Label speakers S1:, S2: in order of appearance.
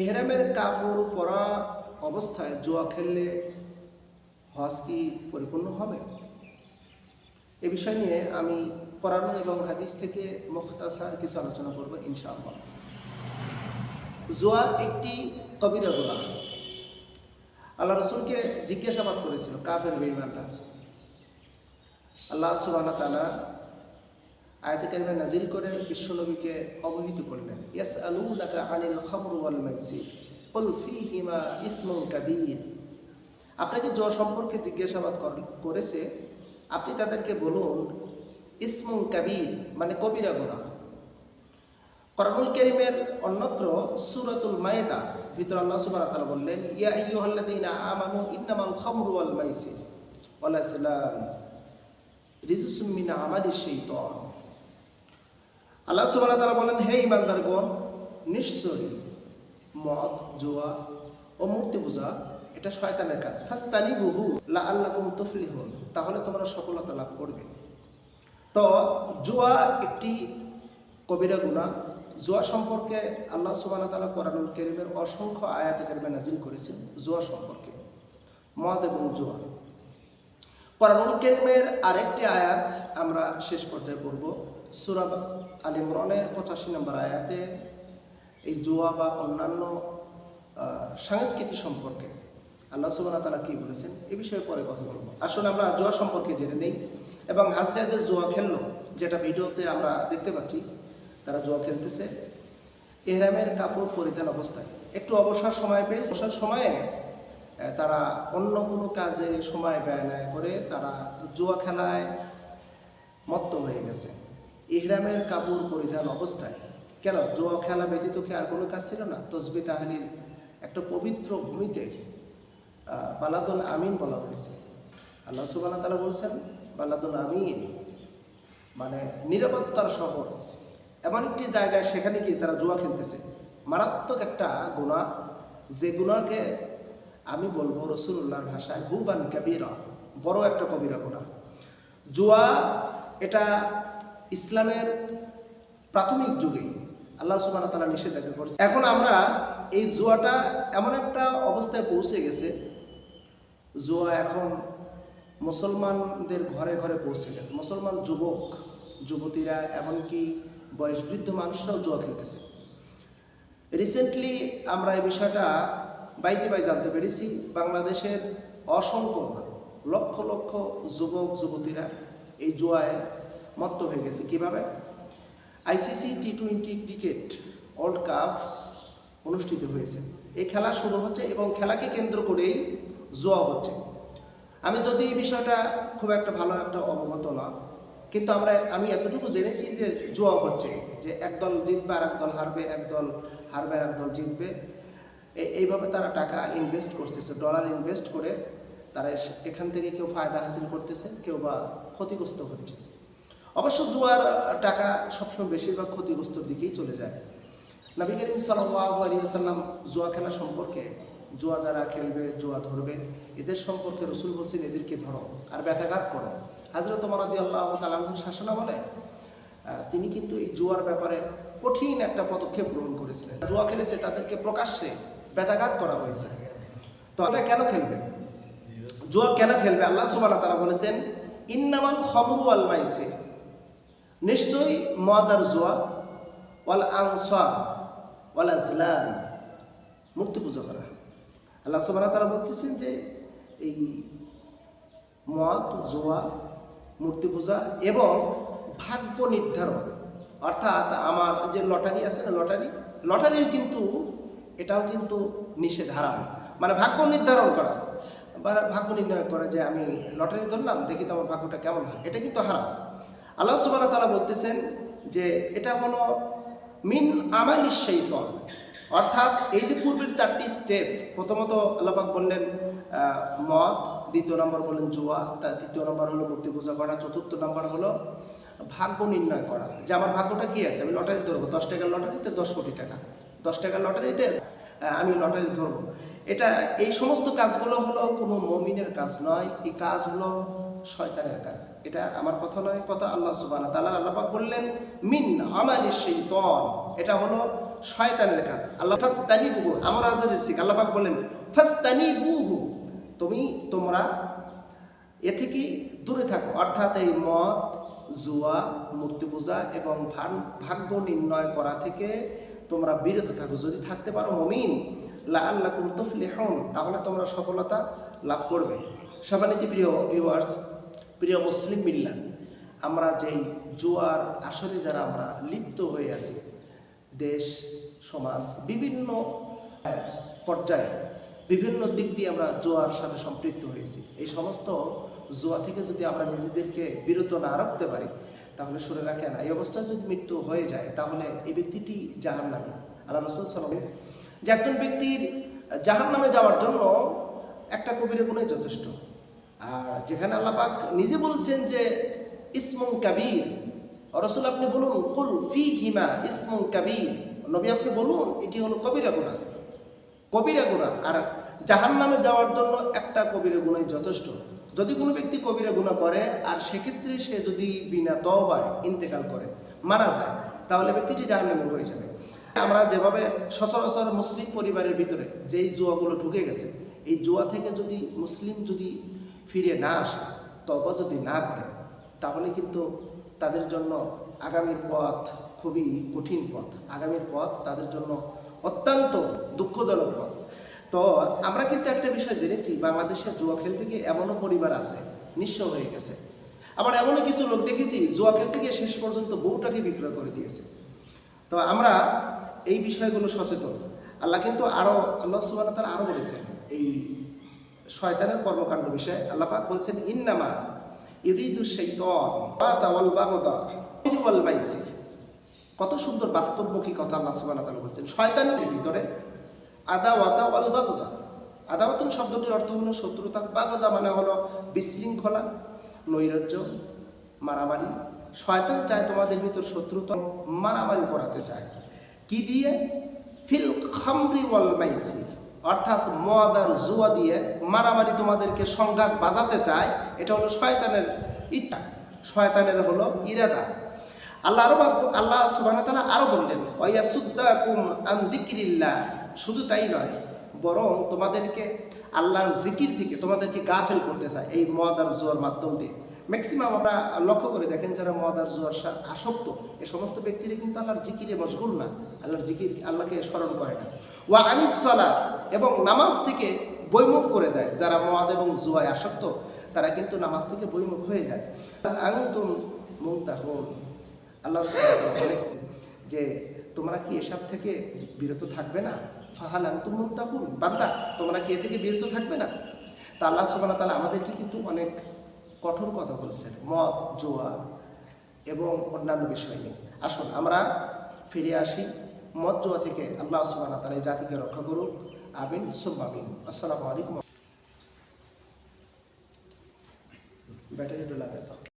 S1: এহরামের কাপড় পরা অবস্থায় জুয়া খেললে হজ কি পরিপূর্ণ হবে? এ বিষয় নিয়ে আমি কোরআন এবং হাদিস থেকে মুখতাসার কিছু আলোচনা করব ইনশাআল্লাহ। জোয়া একটি কবিরা গোলা আল্লাহ রসুলকে জিজ্ঞাসাবাদ করেছিল, কাফের বেইমানরা আল্লাহ সুবাহ আয়াতে কারিমা নাজিল করে বিশ্বনবীকে অবহিত করলেন। ইয়াস আলুনাকা আনিল খামরু ওয়াল মাইসির। কুল ফীহিমা ইসমুন কাবীর। আপনাকে জ সম্পর্কে জিজ্ঞাসাবাদ করেছে, আপনি তাদেরকে বলুন, ইসমুন কাবীর মানে কবিরা গুনাহ করমুল করিমের অন্যত্র সূরাতুল মায়েদা, ভিতর আল্লাহ সুবহানাহু ওয়া তাআলা বললেন, ইয়া আইয়ুহাল্লাযীনা আমানু ইন্নামাল খামরু ওয়াল মাইসির। ওয়াল আসলাম রিজসুম মিন আমালিশ শাইতান। আল্লাহ ওয়া তাআলা বলেন, হে ইমানদারগণ নিশ্চয়ই মদ, জুয়া ও মূর্তি পূজা এটা শয়তানের কাজ। ফাস্তানি বহু লা আল্লাকুম তুফলিহুন। তাহলে তোমরা সফলতা লাভ করবে। তো জুয়া একটি কবিরা গুণা জুয়া সম্পর্কে আল্লাহ সুবহানাহু ওয়া তাআলা কোরআনুল কারীমের অসংখ্য আয়াত কারিমে নাজিল করেছেন জুয়া সম্পর্কে। মদ এবং জুয়া। কোরআনুল কারীমের আরেকটি আয়াত আমরা শেষ পর্যায়ে পড়ব। সূরা আল ইমরানের পঁচাশি নম্বর আয়াতে এই জুয়া বা অন্যান্য সংস্কৃতি সম্পর্কে আল্লাহ সুবাহ তালা কি বলেছেন? এ বিষয়ে পরে কথা বলব। আসলে আমরা জুয়া সম্পর্কে জেনে নেই এবং হাজরা যে জুয়া খেললো, যেটা ভিডিওতে আমরা দেখতে পাচ্ছি। তারা জুয়া খেলতেছে। এহরামের কাপড় পরিধান অবস্থায়। একটু অবসর সময় পেয়ে, অবসর সময়ে তারা অন্য কোনো কাজে সময় ব্যয় না করে তারা জুয়া খেলায় মত্ত হয়ে গেছে। ইহরামের কাপড় পরিধান অবস্থায়। কেন? জুয়া খেলা ব্যতীত কি আর কোনো কাজ ছিল না? তসবি তাহালির একটা পবিত্র ভূমিতে বালাদুল আমিন বলা হয়েছে। আল্লাহ সুবাহ তালা বলছেন, বালাদুল আমিন মানে নিরাপত্তার শহর। এমন একটি জায়গায় সেখানে গিয়ে তারা জুয়া খেলতেছে। মারাত্মক একটা গুণা যে গুণাকে আমি বলব রসুল্লাহর ভাষায় হুবান কাবিরা, বড় একটা কবিরা গুণা জুয়া এটা ইসলামের প্রাথমিক যুগে আল্লাহ সুবাহ তালা নিষেধাজ্ঞা করেছে এখন আমরা এই জুয়াটা এমন একটা অবস্থায় পৌঁছে গেছে, জুয়া এখন মুসলমানদের ঘরে ঘরে পৌঁছে গেছে। মুসলমান যুবক, যুবতীরা, এমনকি বয়স বৃদ্ধ মানুষরাও জুয়া খেলতেছে। রিসেন্টলি আমরা এই বিষয়টা বাইতে বাই জানতে পেরেছি, বাংলাদেশের অসংখ্য লক্ষ লক্ষ যুবক, যুবতীরা এই জুয়ায় মত্ত হয়ে গেছে। কীভাবে? ICC T twenty cricket world cup অনুষ্ঠিত হয়েছে। এই খেলা শুরু হচ্ছে এবং খেলাকে কেন্দ্র করেই জোয়া হচ্ছে। আমি যদি এই বিষয়টা খুব একটা ভালো একটা অবগত না, কিন্তু আমরা, আমি এতটুকু জেনেছি যে জোয়া হচ্ছে, যে একদল জিতবে আর একদল হারবে একদল হারবে আর একদল জিতবে। এইভাবে তারা টাকা ইনভেস্ট করতেছে ডলার ইনভেস্ট করে তারা এখান থেকে কেউ ফায়দা হাসিল করতেছে, কেউ বা ক্ষতিগ্রস্ত হচ্ছে। অবশ্য জুয়ার টাকা সবসময় বেশিরভাগ ক্ষতিগ্রস্তর দিকেই চলে যায়। নবী করিম সাল্লাম জুয়া খেলা সম্পর্কে, জুয়া যারা খেলবে, জুয়া ধরবে, এদের সম্পর্কে রসুল বলছেন, এদেরকে ধরো আর ব্যথাঘাত করো। হাজরত মারাদি আল্লাহ তালাহুর শাসনা বলে তিনি কিন্তু এই জুয়ার ব্যাপারে কঠিন একটা পদক্ষেপ গ্রহণ করেছিলেন। জুয়া খেলেছে, তাদেরকে প্রকাশ্যে ব্যথাঘাত করা হয়েছে। তো এটা কেন খেলবে? জুয়া কেন খেলবে? আল্লাহ সুবাহ তারা বলেছেন, ইন্নামাল খবরু আল নিশ্চয়ই মদ আর জুয়া ওয়াল আংসা ওয়াল আজলাম, মূর্তি পুজো করা। আল্লাহ সুবাহ তারা বলতেছেন যে এই মদ জোয়া মূর্তি পূজা এবং ভাগ্য নির্ধারণ, অর্থাৎ আমার যে লটারি আছে না লটারি, লটারিও কিন্তু, এটাও কিন্তু নিষেধ হারাম মানে ভাগ্য নির্ধারণ করা। বা ভাগ্য নির্ণয় করা যে আমি লটারি ধরলাম, দেখি তো আমার ভাগ্যটা কেমন হয়। এটা কিন্তু হারাম। আল্লাহ সুবাহ তালা বলতেছেন যে এটা হলো মিন আমালি শৈতন অর্থাৎ এই যে পূর্বের চারটি স্টেপ প্রথমত আল্লাপাক বললেন মদ, দ্বিতীয় নম্বর বললেন জুয়া তার তৃতীয় নম্বর হলো মূর্তি পূজা করা, চতুর্থ নম্বর হলো ভাগ্য নির্ণয় করা। যে আমার ভাগ্যটা কি আছে? আমি লটারি ধরবো। দশ টাকার লটারিতে দশ কোটি টাকা। দশ টাকার লটারিতে আমি লটারি ধরবো। এটা এই সমস্ত কাজগুলো হলো কোনো মমিনের কাজ নয়। এই কাজ হলো শয়তানের কাজ। এটা আমার কথা নয়, কথা আল্লাহ সুবাহ তাআলা আল্লাহ বললেন, মিন আমালি শৈতন। এটা হলো শয়তানের কাজ। আল্লাহ ফাস্তানি বুহু আমার আজরের শিখ আল্লাহ বললেন ফাস্তানি বুহু তুমি তোমরা এ থেকে দূরে থাকো। অর্থাৎ এই মদ, জুয়া মূর্তি পূজা এবং ভাগ্য নির্ণয় করা থেকে তোমরা বিরত থাকো। যদি থাকতে পারো মমিন লা আল্লাহ তুফলিহুন, তাহলে তোমরা সফলতা লাভ করবে। সবানিতি প্রিয় ভিউয়ার্স প্রিয় মুসলিম মিল্লা আমরা যেই জুয়ার আসরে যারা আমরা লিপ্ত হয়ে আছি, দেশ, সমাজ, বিভিন্ন পর্যায়ে বিভিন্ন দিক দিয়ে আমরা জোয়ার সাথে সম্পৃক্ত হয়েছি। এই সমস্ত জোয়া থেকে যদি আমরা নিজেদেরকে বিরত না রাখতে পারি, তাহলে শুনে রাখেন, এই অবস্থায় যদি মৃত্যু হয়ে যায়, তাহলে এই ব্যক্তিটি জাহান নামে আল্লাহ রসুল সালাম যে একজন ব্যক্তির জাহান নামে যাওয়ার জন্য একটা কবিরে গুণে যথেষ্ট। আর যেখানে আল্লাহ পাক নিজে বলছেন যে, ইসমুন কাবির। রসুল আপনি বলুন, কুল ফি হিমা ইসমুন কাবির। নবী আপনি বলুন, এটি হলো কবিরা গুণা কবিরা গুণা আর জাহান নামে যাওয়ার জন্য একটা কবিরা গুণাই যথেষ্ট। যদি কোনো ব্যক্তি কবিরা গুণা করে, আর সেক্ষেত্রে সে যদি বিনা তবায় ইন্তেকাল করে, মারা যায়, তাহলে ব্যক্তিটি জাহান নামে হয়ে যাবে। আমরা যেভাবে সচরাচর মুসলিম পরিবারের ভিতরে যেই জুয়াগুলো ঢুকে গেছে, এই জুয়া থেকে যদি মুসলিম যদি ফিরে না আসে তবা যদি না করে, তাহলে কিন্তু তাদের জন্য আগামীর পথ খুবই কঠিন পথ। আগামীর পথ তাদের জন্য অত্যন্ত দুঃখজনক পথ। তো আমরা কিন্তু একটা বিষয় জেনেছি বাংলাদেশের জুয়া খেলতে গিয়ে এমনও পরিবার আছে, নিঃস্ব হয়ে গেছে। আবার এমনও কিছু লোক দেখেছি, জুয়া খেলতে গিয়ে শেষ পর্যন্ত বউটাকে বিক্রয় করে দিয়েছে। তো আমরা এই বিষয়গুলো সচেতন। আল্লাহ কিন্তু আরও, আল্লাহ সুবাহ তারা আরও বলেছেন, এই শয়তানের কর্মকাণ্ড বিষয়ে আল্লাহ পাক বলছেন, ইন্নামা বাগদা ওয়াল কত সুন্দর বাস্তবমুখী কথা আল্লাহ সুবহানাহু বলছেন। শয়তানের ভিতরে আদা ওয়াদা ওয়াল বাগদা। আদাওয়াতুন শব্দটির অর্থ হলো শত্রুতা। বাগদা মানে হলো বিশৃঙ্খলা, নৈরাজ্য, মারামারি। শয়তান চায় তোমাদের ভিতর শত্রুতা, মারামারি করাতে চায়। কি দিয়ে? ফিল খামরি ওয়াল মাইসির। অর্থাৎ মদ আর জুয়া দিয়ে মারামারি তোমাদেরকে সংঘাত বাজাতে চায়, এটা হলো শয়তানের ইচ্ছা। শয়তানের হলো ইরাদা। আল্লাহ আরও আল্লাহ সুবাহ আরও বললেন ওয়াসুদ্দাকুম আন দিক্রিল্লাহ শুধু তাই নয়, বরং তোমাদেরকে আল্লাহর জিকির থেকে তোমাদেরকে গাফেল করতে চায় এই মদ আর জুয়ার মাধ্যম দিয়ে। ম্যাক্সিমাম আমরা লক্ষ্য করে দেখেন যারা মদ আর জুয়ার আসক্ত এই সমস্ত ব্যক্তিরা কিন্তু আল্লাহর জিকিরে মশগুল না। আল্লাহর জিকির আল্লাহকে স্মরণ করে না। ওয়া আনিসলা এবং নামাজ থেকে বৈমুখ করে দেয়। যারা মদ এবং জুয়ায় আসক্ত, তারা কিন্তু নামাজ থেকে বৈমুখ হয়ে যায়। আংতুম মুমতাহুন আল্লাহ যে, তোমরা কি এসব থেকে বিরত থাকবে না? ফাহাল আনতুম মুমতাহুন বান্দা, তোমরা কি এ থেকে বিরত থাকবে না? তা আল্লাহ সুবহানাহু ওয়া তাআলা আমাদেরকে কিন্তু অনেক কঠোর কথা বলছেন, মদ, জোয়া এবং অন্যান্য বিষয় নিয়ে। আসুন, আমরা ফিরে আসি। মদ, জোয়া থেকে আল্লাহ সুবাহ ওয়া এই জাতিকে রক্ষা করুক। আবিন সুম্মা আমিন। আসসালামু আলাইকুম। ব্যাটারি লাগাতো